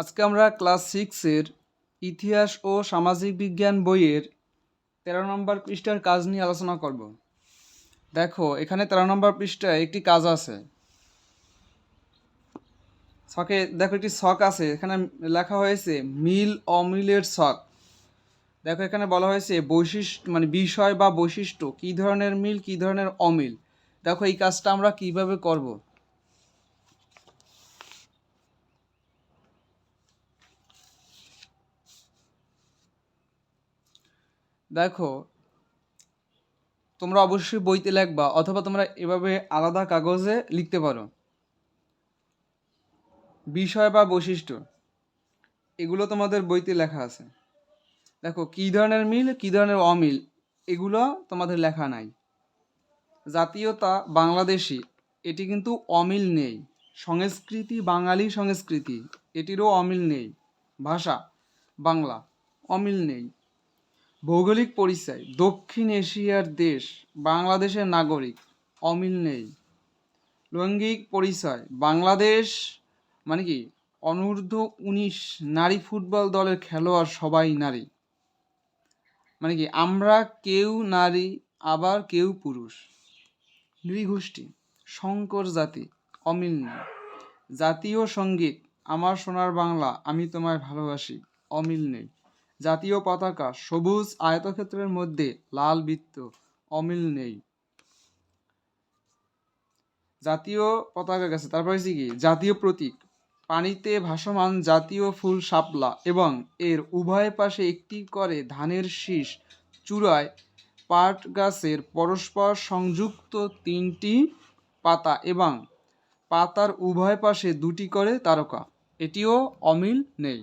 আজকে আমরা ক্লাস সিক্সের ইতিহাস ও সামাজিক বিজ্ঞান বইয়ের তেরো নম্বর পৃষ্ঠার কাজ নিয়ে আলোচনা করব। দেখো, এখানে তেরো নম্বর পৃষ্ঠায় একটি কাজ আছে। ছকে দেখো একটি ছক আছে, এখানে লেখা হয়েছে মিল অমিলের ছক। দেখো এখানে বলা হয়েছে বৈশিষ্ট্য মানে বিষয় বা বৈশিষ্ট্য, কী ধরনের মিল, কী ধরনের অমিল। দেখো এই কাজটা আমরা কীভাবে করব? দেখো, তোমরা অবশ্যই বইতে লিখবা অথবা তোমরা এভাবে আলাদা কাগজে লিখতে পারো। বিষয় বা বৈশিষ্ট্য, এগুলো তোমাদের বইতে লেখা আছে। দেখো, কী ধরনের মিল, কী ধরনের অমিল, এগুলো তোমাদের লেখা নাই। জাতীয়তা বাংলাদেশি, এটি কিন্তু অমিল নেই। সংস্কৃতি বাঙালি সংস্কৃতি, এটিরও অমিল নেই। ভাষা বাংলা, অমিল নেই। ভৌগোলিক পরিচয়, দক্ষিণ এশিয়ার দেশ, বাংলাদেশের নাগরিক, অমিল নেই। লৈঙ্গিক পরিচয়, বাংলাদেশ মানে কি? অনূর্ধ্ব উনিশ নারী ফুটবল দলের খেলোয়াড় সবাই নারী। মানে কি? আমরা কেউ নারী, আবার কেউ পুরুষ। নৃগোষ্ঠী, শঙ্কর জাতি, অমিল নেই। জাতীয় সংগীত, আমার সোনার বাংলা, আমি তোমায় ভালোবাসি, অমিল নেই। জাতীয় পতাকা, সবুজ আয়তক্ষেত্রের মধ্যে লাল বৃত্ত, অমিল নেই। জাতীয় পতাকা গেছে। তারপর হচ্ছে কি? জাতীয় প্রতীক। পানিতে ভাসমান জাতীয় ফুল শাপলা এবং এর উভয় পাশে একটি করে ধানের শীষ চূড়ায় পাট গাছের পরস্পর সংযুক্ত তিনটি পাতা এবং পাতার উভয় পাশে দুটি করে তারকা। এটিও অমিল নেই।